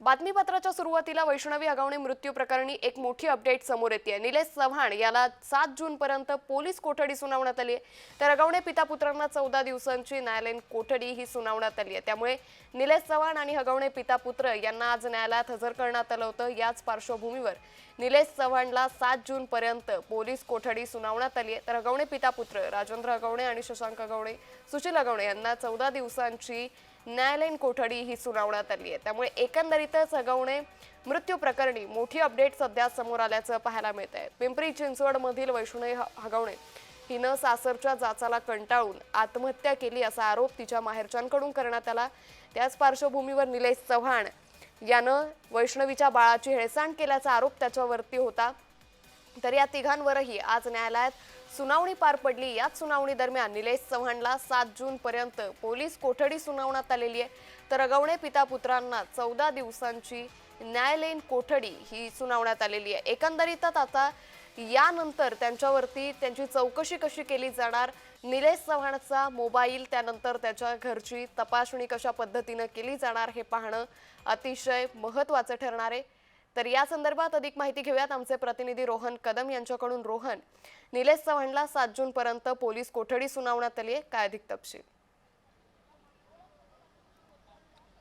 बातमीपत्राच्या सुरुवातीला वैष्णवी अगावणे मृत्यू प्रकरणी एक मोठी अपडेट समोर येते निलेश चव्हाण याला सात जूनपर्यंत पोलीस कोठडी सुनावण्यात आली आहे तर अगावणे पिता पुत्रांना चौदा दिवसांची न्यायालयीन कोठडी ही सुनावण्यात आली आहे त्यामुळे निलेश चव्हाण आणि हगवणे पिता पुत्र यांना आज न्यायालयात हजर करण्यात आलं होतं. याच पार्श्वभूमीवर निलेश चव्हाणला सात जूनपर्यंत पोलीस कोठडी सुनावण्यात आली आहे तर हगवणे पिता पुत्र राजेंद्र हगवणे आणि शशांक हगवणे सुशील हगवणे यांना चौदा दिवसांची न्यायालयीन कोठडी ही सुनावण्यात आली आहे. त्यामुळे एकंदरीतच हगवणे मृत्यू प्रकरणी मोठी अपडेट सध्या समोर आल्याचं पाहायला मिळत आहे. पिंपरी चिंचवडमधील वैष्णवी ह- हगवणे हिनं सासरच्या जाचाला कंटाळून आत्महत्या केली असा आरोप तिच्या माहेरच्यांकडून करण्यात आला. त्याच पार्श्वभूमीवर निलेश चव्हाण यानं वैष्णवीच्या बाळाची हेळसांड केल्याचा आरोप त्याच्यावरती होता. तर या तिघांवरही आज न्यायालयात सुनावणी पार पडली. याच सुनावणी दरम्यान निलेश चव्हाणला सात जून पर्यंत पोलीस कोठडी सुनावण्यात आलेली आहे. तर अगवणे पिता पुत्रांना चौदा दिवसांची न्यायालयीन कोठडी ही सुनावण्यात आलेली आहे. एकंदरीतच आता यानंतर त्यांच्यावरती त्यांची चौकशी कशी केली जाणार? निलेश चव्हाणचा मोबाईल त्यानंतर त्याच्या घरची तपासणी कशा पद्धतीनं केली जाणार हे पाहणं अतिशय महत्त्वाचं ठरणार आहे. तर या संदर्भात अधिक माहिती घेऊयात. आमचे प्रतिनिधी रोहन कदम यांच्याकडून. रोहन निलेश चव्हाणला सात जून पर्यंत पोलीस कोठडी सुनावण्यात आली आहे. काय अधिक तपशील?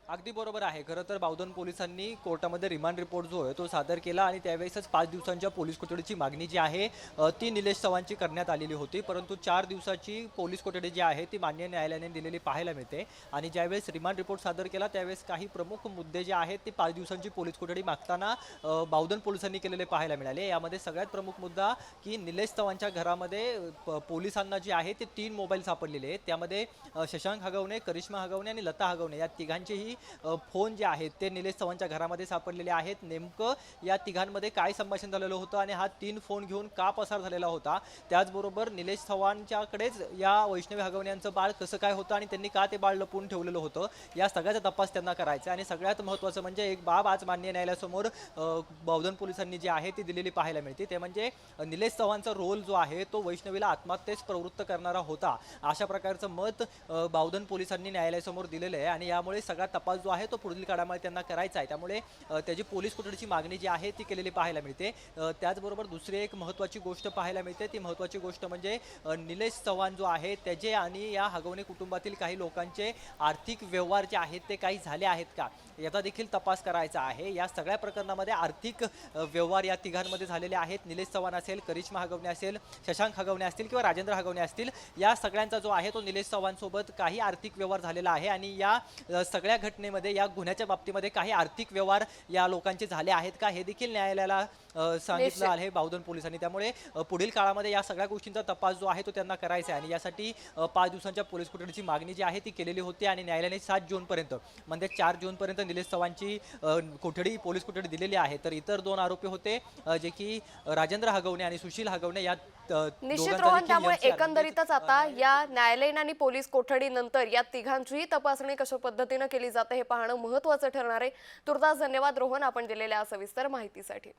अगदी बरोबर आहे. खरं तर बावधन पोलिसांनी कोर्टामध्ये रिमांड रिपोर्ट जो आहे तो सादर केला आणि त्यावेळेसच पाच दिवसांच्या पोलीस कोठडीची मागणी जी आहे ती निलेश चव्हाणची करण्यात आलेली होती. परंतु चार दिवसाची पोलीस कोठडी जी आहे ती मान्य न्यायालयाने दिलेली पाहायला मिळते. आणि ज्यावेळेस रिमांड रिपोर्ट सादर केला त्यावेळेस काही प्रमुख मुद्दे जे आहेत ते पाच दिवसांची पोलीस कोठडी मागताना बावधन पोलिसांनी केलेले पाहायला मिळाले. यामध्ये सगळ्यात प्रमुख मुद्दा की निलेश चव्हाणच्या घरामध्ये प- पोलिसांना जे आहे ते तीन मोबाईल सापडलेले आहेत. त्यामध्ये शशांक हगवणे करिश्मा हगवणे आणि लता हगवणे. या तिघांचेही फोन जे आहेत ते निलेश चव्हाणच्या घरामध्ये सापडलेले आहेत. नेमकं या तिघांमध्ये काय संभाषण झालेलं होतं आणि हा तीन फोन घेऊन का पसार झालेला होता? त्याचबरोबर निलेश चव्हाणच्याकडेच या वैष्णवी हगवणे यांचं बाळ कसं काय होतं आणि त्यांनी का ते बाळ लपवून ठेवलेलं होतं? या सगळ्याचा तपास त्यांना करायचा आणि सगळ्यात महत्त्वाचं म्हणजे एक बाब आज मान्य न्यायालयासमोर बावधन पोलिसांनी जी आहे ती दिलेली पाहायला मिळते. ते म्हणजे निलेश चव्हाणचा रोल जो आहे तो वैष्णवीला आत्महत्येस प्रवृत्त करणारा होता. अशा प्रकारचं मत बावधन पोलिसांनी न्यायालयासमोर दिलेलं आहे आणि यामुळे सगळा तपास जो आहे तो पुढील काळामध्ये त्यांना करायचा आहे. त्यामुळे त्याची पोलीस कोठडीची मागणी जी आहे ती केलेली पाहायला मिळते. त्याचबरोबर दुसरी एक महत्त्वाची गोष्ट पाहायला मिळते. ती महत्त्वाची गोष्ट म्हणजे निलेश चव्हाण जो आहे त्याचे आणि या हगवणे कुटुंबातील काही लोकांचे आर्थिक व्यवहार जे आहेत ते काही झाले आहेत का? याचा देखील तपास करायचा आहे. या सगळ्या प्रकरणामध्ये आर्थिक व्यवहार या तिघांमध्ये झालेले आहेत. निलेश चव्हाण असेल करिश्मा हगवणे असेल शशांक हगवणे असतील किंवा राजेंद्र हगवणे असतील या सगळ्यांचा जो आहे तो निलेश चव्हाणसोबत काही आर्थिक व्यवहार झालेला आहे. आणि या सगळ्या घट घटनेमध्ये या गुन्ह्याच्या बाबतीमध्ये काही आर्थिक व्यवहार या लोकांचे झाले आहेत का? हे देखील न्यायालयाला सांगितलं. आहे बावधन पोलिसांनी. त्यामुळे पुढील काळामध्ये या सगळ्या गोष्टींचा तपास जो आहे तो त्यांना करायचा आहे. आणि यासाठी पाच दिवसांच्या पोलीस कोठडीची मागणी जी आहे ती केलेली होती आणि न्यायालयाने सात जूनपर्यंत म्हणजे चार जूनपर्यंत निलेश चव्हाणची कोठडी पोलीस कोठडी दिलेली आहे. तर इतर दोन आरोपी होते जे की राजेंद्र हगवणे आणि सुशील हगवणे या निश्चित रोहन त्यामुळे एकंदरीतच आता या न्यायालयीन आणि पोलीस कोठडीनंतर या तिघांचीही तपासणी कशा पद्धतीनं केली जाते हे पाहणं महत्त्वाचं ठरणार आहे. तुर्तास धन्यवाद रोहन आपण दिलेल्या सविस्तर माहितीसाठी.